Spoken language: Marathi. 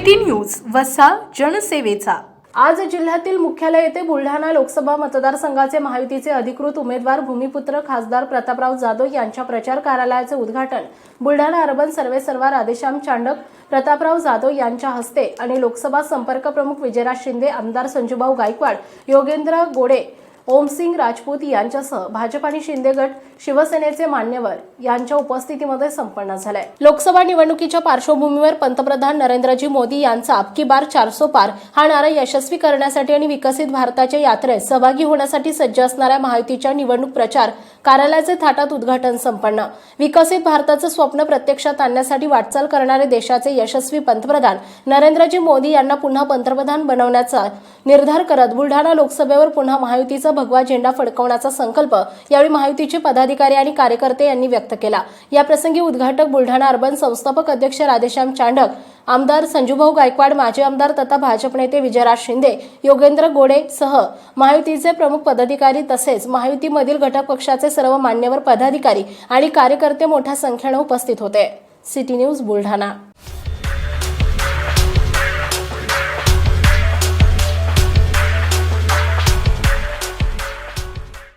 सिटी न्यूज वसा जनसेवेचा. आज जिल्ह्यातील मुख्यालय येथे बुलढाणा लोकसभा मतदारसंघाचे महायुतीचे अधिकृत उमेदवार भूमिपुत्र खासदार प्रतापराव जाधव यांच्या प्रचार कार्यालयाचे उद्घाटन. बुलढाणा अर्बन सर्वे सर्वेसर्वा राधेश्याम चांडक प्रतापराव जाधव यांच्या हस्ते आणि लोकसभा संपर्क प्रमुख विजयराज शिंदे आमदार संजूभाऊ गायकवाड योगेंद्र गोडे ओमसिंग राजपूत यांच्यासह भाजप आणि शिंदे गट शिवसेनेचे मान्यवर यांच्या उपस्थितीमध्ये संपन्न झालाय लोकसभा निवडणुकीच्या पार्श्वभूमीवर पंतप्रधान नरेंद्रजी मोदी यांचा अबकी बार चारसो पार हा नारा यशस्वी करण्यासाठी आणि विकसित भारताच्या यात्रेत सहभागी होण्यासाठी सज्ज असणाऱ्या महायुतीच्या निवडणूक प्रचार कार्यालयाचे थाटात उद्घाटन संपन्न. विकसित भारताचं स्वप्न प्रत्यक्षात आणण्यासाठी वाटचाल करणारे देशाचे यशस्वी पंतप्रधान नरेंद्रजी मोदी यांना पुन्हा पंतप्रधान बनवण्याचा निर्धार करत बुलढाणा लोकसभेवर पुन्हा महायुतीचं भगवा झेंडा फडकवण्याचा संकल्प यावेळी महायुतीचे पदाधिकारी आणि कार्यकर्ते यांनी व्यक्त केला. याप्रसंगी उद्घाटक बुलढाणा अर्बन संस्थापक अध्यक्ष राधेश्याम चांडक आमदार संजूभाऊ गायकवाड माजी आमदार तथा भाजप नेते विजयराज शिंदे योगेंद्र गोडे सह महायुतीचे प्रमुख पदाधिकारी तसेच महायुतीमधील घटक पक्षाचे सर्व मान्यवर पदाधिकारी आणि कार्यकर्ते मोठ्या संख्येने उपस्थित होते. City news Buldhana.